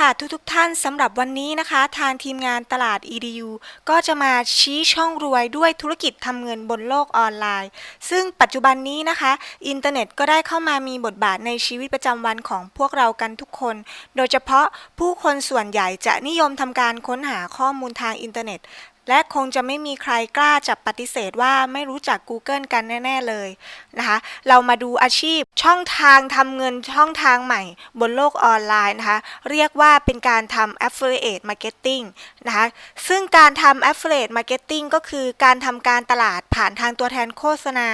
ค่ะทุกๆทท่านสำหรับวันนี้นะคะ ทางทีมงานตลาด EDU ก็จะมาชี้ช่องรวยด้วยธุรกิจทำเงินบนโลกออนไลน์ ซึ่งปัจจุบันนี้นะคะ อินเทอร์เน็ตก็ได้เข้ามามีบทบาทในชีวิตประจำวันของพวกเรากันทุกคน โดยเฉพาะผู้คนส่วนใหญ่จะนิยมทำการค้นหาข้อมูลทางอินเทอร์เน็ต และคงจะไม่มีใครกล้าจะปฏิเสธว่าไม่รู้จัก Google กันแน่ ๆ เลยนะคะ เรามาดูอาชีพช่องทางทำเงินช่องทางใหม่ บนโลกออนไลน์นะคะ เรียกว่าเป็นการทำ affiliate marketing นะคะ ซึ่งการทำ affiliate marketing ก็คือการทำการตลาดผ่านทางตัวแทนโฆษณา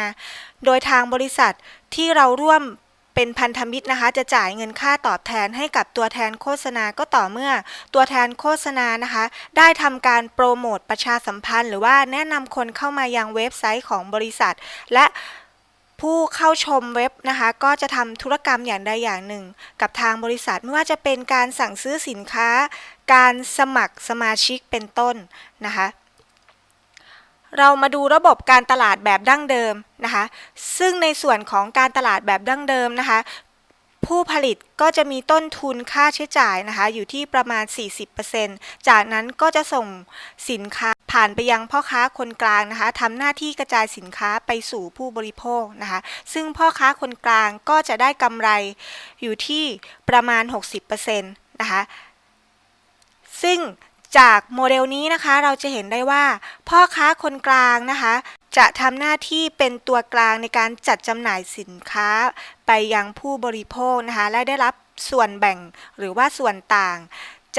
โดยทางบริษัทที่เราร่วม เป็นพันธมิตรนะคะ จะจ่ายเงินค่าตอบแทนให้กับตัวแทนโฆษณาก็ต่อเมื่อตัวแทนโฆษณานะคะ ได้ทำการโปรโมทประชาสัมพันธ์ หรือว่าแนะนำคนเข้ามายังเว็บไซต์ของบริษัท และผู้เข้าชมเว็บนะคะ ก็จะทำธุรกรรมอย่างใดอย่างหนึ่ง กับทางบริษัทไม่ว่าจะเป็นการสั่งซื้อสินค้า การสมัครสมาชิกเป็นต้นนะคะ เรามาดูระบบการตลาดแบบดั้งเดิมนะคะ ซึ่งในส่วนของการตลาดแบบดั้งเดิมนะคะ ผู้ผลิตก็จะมีต้นทุนค่าใช้จ่ายนะคะ อยู่ที่ประมาณ 40%จากนั้นก็จะส่งสินค้าผ่านไปยังพ่อค้าคนกลางนะคะทำหน้าที่กระจายสินค้าไปสู่ผู้บริโภคนะคะ ซึ่งพ่อค้าคนกลางก็จะได้กำไรอยู่ที่ประมาณ 60%นะคะซึ่ง จากโมเดลนี้นะคะเราจะเห็นได้ว่า พ่อค้าคนกลางนะคะ จะทำหน้าที่เป็นตัวกลางในการจัดจำหน่ายสินค้า ไปยังผู้บริโภคนะคะ และได้รับส่วนแบ่งหรือว่าส่วนต่าง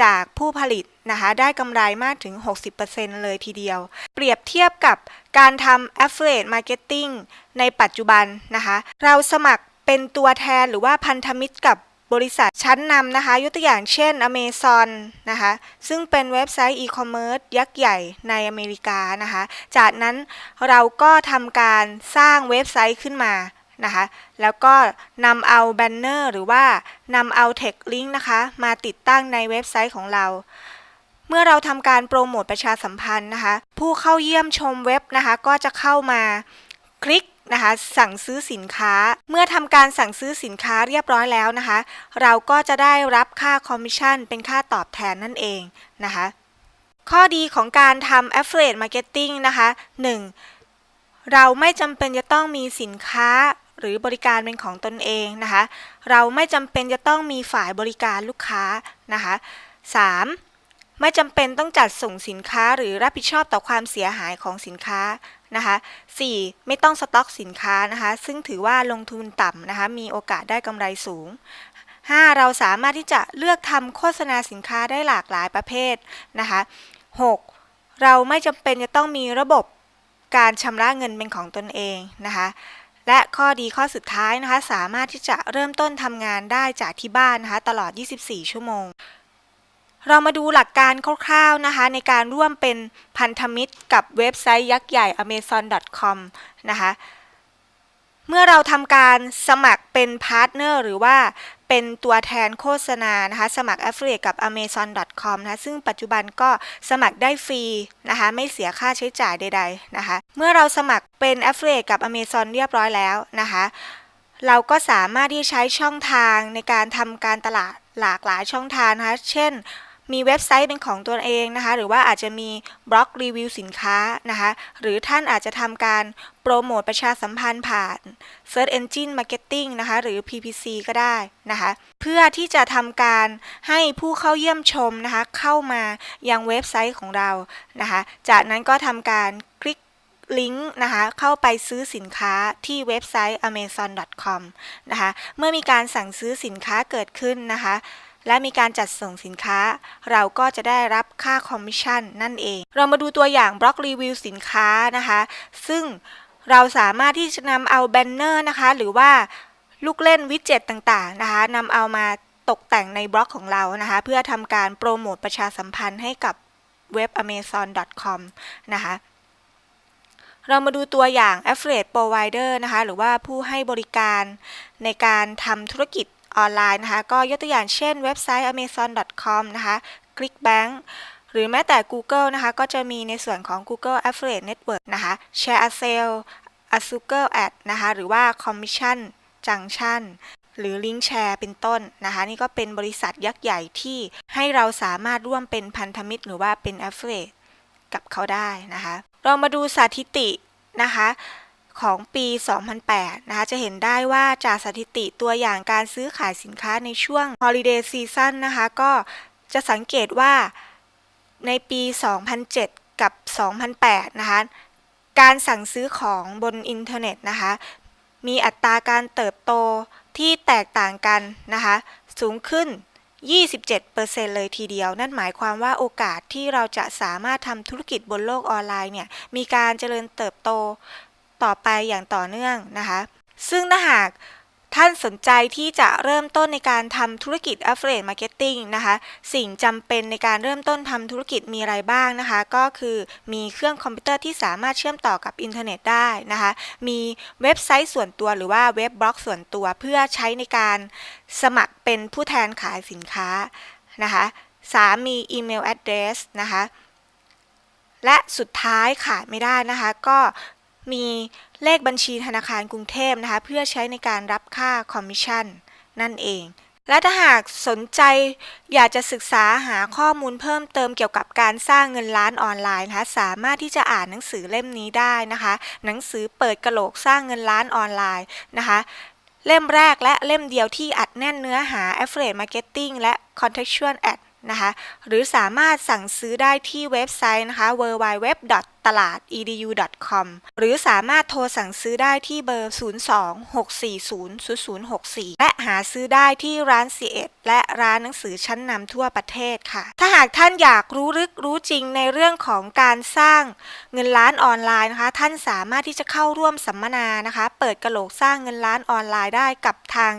จากผู้ผลิตนะคะ ได้กำไรมากถึง 60%เลยทีเดียว เปรียบเทียบกับการทำ affiliate marketing ในปัจจุบันนะคะ เราสมัครเป็นตัวแทนหรือว่าพันธมิตรกับ บริษัทชั้นนำนะคะ ยกตัวอย่างเช่น Amazon นะคะ ซึ่งเป็นเว็บไซต์อีคอมเมิร์ซยักษ์ใหญ่ในอเมริกานะคะ จากนั้นเราก็ทำการสร้างเว็บไซต์ขึ้นมานะคะ แล้วก็นำเอาแบนเนอร์หรือว่านำเอาเทคลิงก์นะคะ มาติดตั้งในเว็บไซต์ของเรา เมื่อเราทำการโปรโมทประชาสัมพันธ์นะคะ ผู้เข้าเยี่ยมชมเว็บนะคะ ก็จะเข้ามาคลิก นะคะ สั่งซื้อสินค้า เมื่อทำการสั่งซื้อสินค้าเรียบร้อยแล้วนะคะ เราก็จะได้รับค่าคอมมิชชั่นเป็นค่าตอบแทนนั่นเองนะคะ ข้อดีของการทำ affiliate marketing นะคะ 1. เราไม่จำเป็นจะต้องมีสินค้าหรือบริการเป็นของตนเองนะคะ เราไม่จำเป็นจะต้องมีฝ่ายบริการลูกค้านะคะ 3. ไม่จำเป็นต้องจัดส่งสินค้าหรือรับผิดชอบต่อความเสียหายของสินค้า นะคะ 4. ไม่ต้องสต็อกสินค้านะคะ ซึ่งถือว่าลงทุนต่ำนะคะ มีโอกาสได้กำไรสูง 5. เราสามารถที่จะเลือกทำโฆษณาสินค้าได้หลากหลายประเภทนะคะ 6. เราไม่จำเป็นจะต้องมีระบบการชำระเงินเป็นของตนเองนะคะ และข้อดีข้อสุดท้ายนะคะ สามารถที่จะเริ่มต้นทำงานได้จากที่บ้านนะคะ ตลอด 24 ชั่วโมง เรามาดูหลักการคร่าวๆนะคะ ในการร่วมเป็นพันธมิตรกับเว็บไซต์ยักษ์ใหญ่ amazon.com นะคะเมื่อเราทำการสมัครเป็นพาร์ทเนอร์หรือว่าเป็นตัวแทนโฆษณานะคะสมัคร Affiliate กับ amazon.com นะซึ่งปัจจุบันก็สมัครได้ฟรีนะคะไม่เสียค่าใช้จ่ายใดๆนะคะเมื่อเราสมัครเป็น Affiliate กับ Amazon เรียบร้อยแล้วนะคะเราก็สามารถที่ใช้ช่องทางในการทำการตลาดหลากหลายช่องทางนะคะเช่น มีเว็บไซต์เป็นของตัวเองนะคะ หรือว่าอาจจะมีบล็อกรีวิวสินค้านะคะ หรือท่านอาจจะทำการโปรโมทประชาสัมพันธ์ผ่าน Search Engine Marketing นะคะ หรือ PPC ก็ได้นะคะ เพื่อที่จะทำการให้ผู้เข้าเยี่ยมชมนะคะ เข้ามายังเว็บไซต์ของเรานะคะ จากนั้นก็ทำการคลิกลิงก์นะคะเข้าไปซื้อสินค้าที่เว็บไซต์ amazon.com นะคะ เมื่อมีการสั่งซื้อสินค้าเกิดขึ้นนะคะ และมีการจัดส่งสินค้า เราก็จะได้รับค่าคอมมิชชั่นนั่นเอง เรามาดูตัวอย่างบล็อกรีวิวสินค้านะคะ ซึ่งเราสามารถที่จะนำเอาแบนเนอร์นะคะ หรือว่าลูกเล่นวิดเจ็ตต่างๆนะคะนำเอามาตกแต่งในบล็อกของเรานะคะ เพื่อทำการโปรโมทประชาสัมพันธ์ให้กับเว็บ amazon.com นะคะเรามาดูตัวอย่าง affiliate provider นะคะ หรือว่าผู้ให้บริการในการทำธุรกิจ ออนไลน์นะคะ ก็ยกตัวอย่างเช่นเว็บไซต์ amazon.com นะคะ clickbank หรือแม้แต่ Google นะคะ ก็จะมีในส่วนของ Google Affiliate Network นะคะ Share a Sale a s u g e r Ad นะคะ หรือว่า Commission Junction หรือลิงก์แชร์เป็นต้นนะคะ นี่ก็เป็นบริษัทยักษ์ใหญ่ที่ให้เราสามารถร่วมเป็นพันธมิตร หรือว่าเป็น affiliate กับเขาได้นะคะ เรามาดูสถิตินะคะ ของปี 2008 นะคะ จะเห็นได้ว่าจากสถิติตัวอย่างการซื้อขายสินค้าในช่วง holiday season นะคะ ก็จะสังเกตว่าในปี 2007 กับ 2008 นะคะ การสั่งซื้อของบนอินเทอร์เน็ตนะคะ มีอัตราการเติบโตที่แตกต่างกันนะคะ สูงขึ้น 27%เลยทีเดียว นั่นหมายความว่าโอกาสที่เราจะสามารถทำธุรกิจบนโลกออนไลน์เนี่ย มีการเจริญเติบโต ต่อไปอย่างต่อเนื่องนะคะ ซึ่งถ้าหากท่านสนใจที่จะเริ่มต้นในการทำธุรกิจ affiliate marketing นะคะ สิ่งจำเป็นในการเริ่มต้นทำธุรกิจมีอะไรบ้างนะคะ ก็คือมีเครื่องคอมพิวเตอร์ที่สามารถเชื่อมต่อกับอินเทอร์เน็ตได้นะคะ มีเว็บไซต์ส่วนตัวหรือว่าเว็บบล็อกส่วนตัวเพื่อใช้ในการสมัครเป็นผู้แทนขายสินค้านะคะสามมีอีเมล address นะคะและสุดท้ายขาดไม่ได้นะคะ ก็ มีเลขบัญชีธนาคารกรุงเทพนะคะ เพื่อใช้ในการรับค่าคอมมิชชั่นนั่นเอง และถ้าหากสนใจอยากจะศึกษาหาข้อมูลเพิ่มเติมเกี่ยวกับการสร้างเงินล้านออนไลน์นะคะสามารถที่จะอ่านหนังสือเล่มนี้ได้นะคะ หนังสือเปิดกระโหลกสร้างเงินล้านออนไลน์นะคะเล่มแรกและเล่มเดียวที่อัดแน่นเนื้อหา Affiliate Marketing และ Contextual Ad นะคะ หรือสามารถสั่งซื้อได้ที่เว็บไซต์นะคะ www. ตลาด edu.com หรือสามารถโทรสั่งซื้อได้ที่เบอร์ 02-640-0064 และหาซื้อได้ที่ร้าน c 1และร้านหนังสือชั้นนำทั่วประเทศค่ะ ถ้าหากท่านอยากรู้ลึกรู้จริงในเรื่องของการสร้างเงินล้านออนไลน์นะคะ ท่านสามารถที่จะเข้าร่วมสัมมนานะคะ เปิดกระโหลกสร้างเงินล้านออนไลน์ได้กับทาง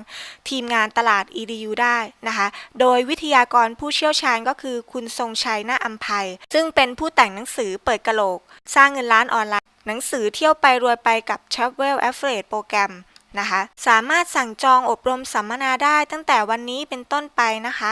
ทีมงานตลาด edu ได้นะคะ โดยวิทยากรผู้เชี่ยวชาญก็คือคุณทรงชัยนาอัมภัย ซึ่งเป็นผู้แต่งหนังสือเปิดกระโหลกสร้างเงินล้านออนไลน์ หนังสือเที่ยวไปรวยไปกับ Travel Affiliate โปรแกรมนะคะ สามารถสั่งจองอบรมสัมมนาได้ตั้งแต่วันนี้เป็นต้นไปนะคะ